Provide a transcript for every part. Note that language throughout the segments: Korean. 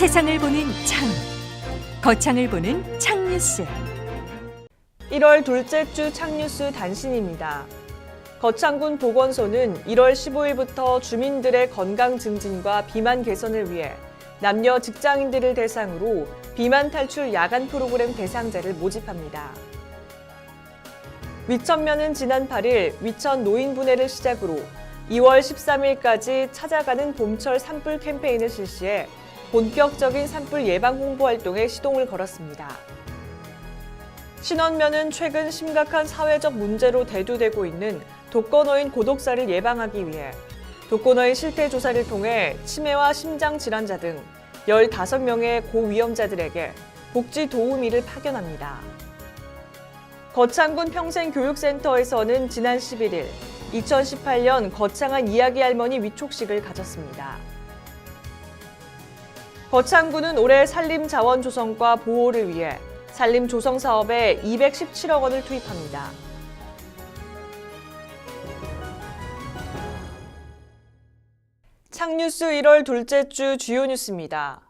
세상을 보는 창, 거창을 보는 창뉴스. 1월 둘째 주 창뉴스 단신입니다. 거창군 보건소는 1월 15일부터 주민들의 건강 증진과 비만 개선을 위해 남녀 직장인들을 대상으로 비만 탈출 야간 프로그램 대상자를 모집합니다. 위천면은 지난 8일 위천 노인분해를 시작으로 2월 13일까지 찾아가는 봄철 산불 캠페인을 실시해 본격적인 산불 예방 홍보 활동에 시동을 걸었습니다. 신원면은 최근 심각한 사회적 문제로 대두되고 있는 독거노인 고독사를 예방하기 위해 독거노인 실태 조사를 통해 치매와 심장 질환자 등 15명의 고위험자들에게 복지 도우미를 파견합니다. 거창군 평생교육센터에서는 지난 11일 2018년 거창한 이야기 할머니 위촉식을 가졌습니다. 거창군은 올해 산림 자원 조성과 보호를 위해 산림 조성 사업에 217억 원을 투입합니다. 창뉴스 1월 둘째 주 주요 뉴스입니다.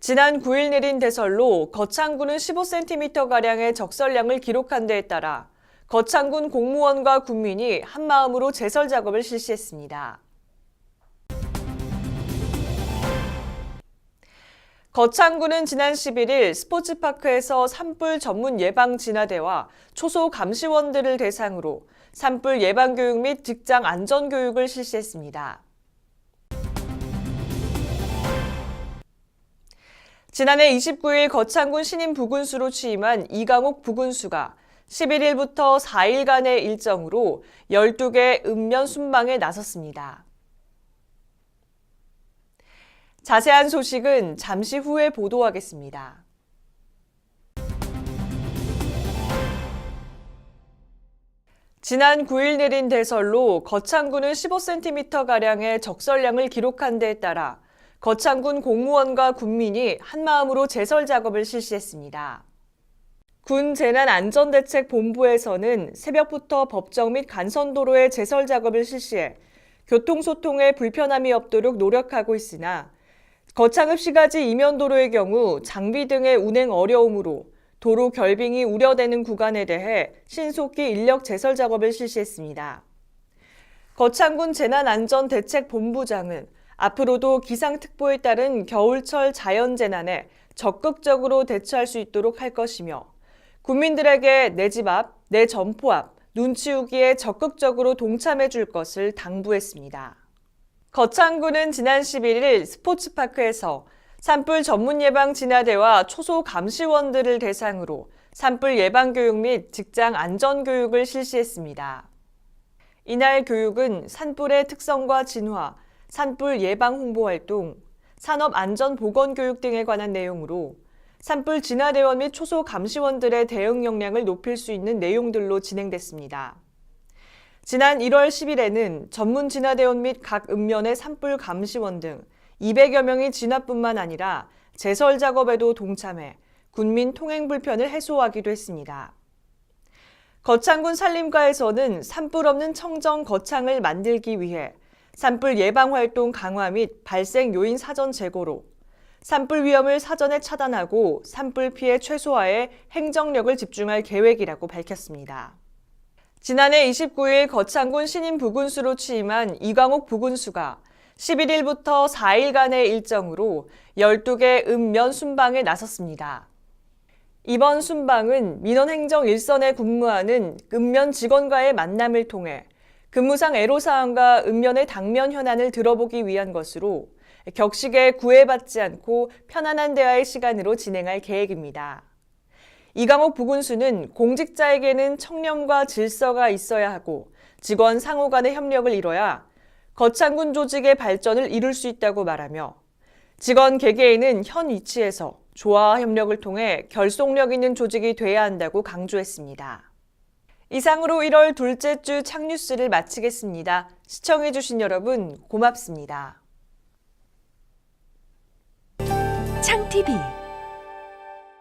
지난 9일 내린 대설로 거창군은 15cm가량의 적설량을 기록한 데에 따라 거창군 공무원과 군민이 한마음으로 제설 작업을 실시했습니다. 거창군은 지난 11일 스포츠파크에서 산불 전문 예방 진화대와 초소 감시원들을 대상으로 산불 예방 교육 및 직장 안전 교육을 실시했습니다. 지난해 29일 거창군 신임 부군수로 취임한 이강옥 부군수가 11일부터 4일간의 일정으로 12개 읍면 순방에 나섰습니다. 자세한 소식은 잠시 후에 보도하겠습니다. 지난 9일 내린 대설로 거창군은 15cm가량의 적설량을 기록한 데에 따라 거창군 공무원과 군민이 한마음으로 제설 작업을 실시했습니다. 군 재난안전대책본부에서는 새벽부터 법정 및 간선도로의 제설 작업을 실시해 교통소통에 불편함이 없도록 노력하고 있으나 거창읍시가지 이면도로의 경우 장비 등의 운행 어려움으로 도로 결빙이 우려되는 구간에 대해 신속히 인력 제설 작업을 실시했습니다. 거창군 재난안전대책본부장은 앞으로도 기상특보에 따른 겨울철 자연재난에 적극적으로 대처할 수 있도록 할 것이며 국민들에게 내 집 앞, 내 점포 앞, 눈치우기에 적극적으로 동참해 줄 것을 당부했습니다. 거창군은 지난 11일 스포츠파크에서 산불 전문 예방 진화대와 초소 감시원들을 대상으로 산불 예방 교육 및 직장 안전 교육을 실시했습니다. 이날 교육은 산불의 특성과 진화, 산불 예방 홍보 활동, 산업 안전 보건 교육 등에 관한 내용으로 산불 진화대원 및 초소 감시원들의 대응 역량을 높일 수 있는 내용들로 진행됐습니다. 지난 1월 10일에는 전문 진화대원 및 각 읍면의 산불 감시원 등 200여 명이 진화뿐만 아니라 제설 작업에도 동참해 군민 통행 불편을 해소하기도 했습니다. 거창군 산림과에서는 산불 없는 청정 거창을 만들기 위해 산불 예방 활동 강화 및 발생 요인 사전 제고로 산불 위험을 사전에 차단하고 산불 피해 최소화에 행정력을 집중할 계획이라고 밝혔습니다. 지난해 29일 거창군 신임 부군수로 취임한 이광옥 부군수가 11일부터 4일간의 일정으로 12개 읍면 순방에 나섰습니다. 이번 순방은 민원행정 일선에 근무하는 읍면 직원과의 만남을 통해 근무상 애로사항과 읍면의 당면 현안을 들어보기 위한 것으로 격식에 구애받지 않고 편안한 대화의 시간으로 진행할 계획입니다. 이강옥 부군수는 공직자에게는 청렴과 질서가 있어야 하고 직원 상호 간의 협력을 이뤄야 거창군 조직의 발전을 이룰 수 있다고 말하며 직원 개개인은 현 위치에서 조화와 협력을 통해 결속력 있는 조직이 돼야 한다고 강조했습니다. 이상으로 1월 둘째 주 창뉴스를 마치겠습니다. 시청해주신 여러분 고맙습니다. 창TV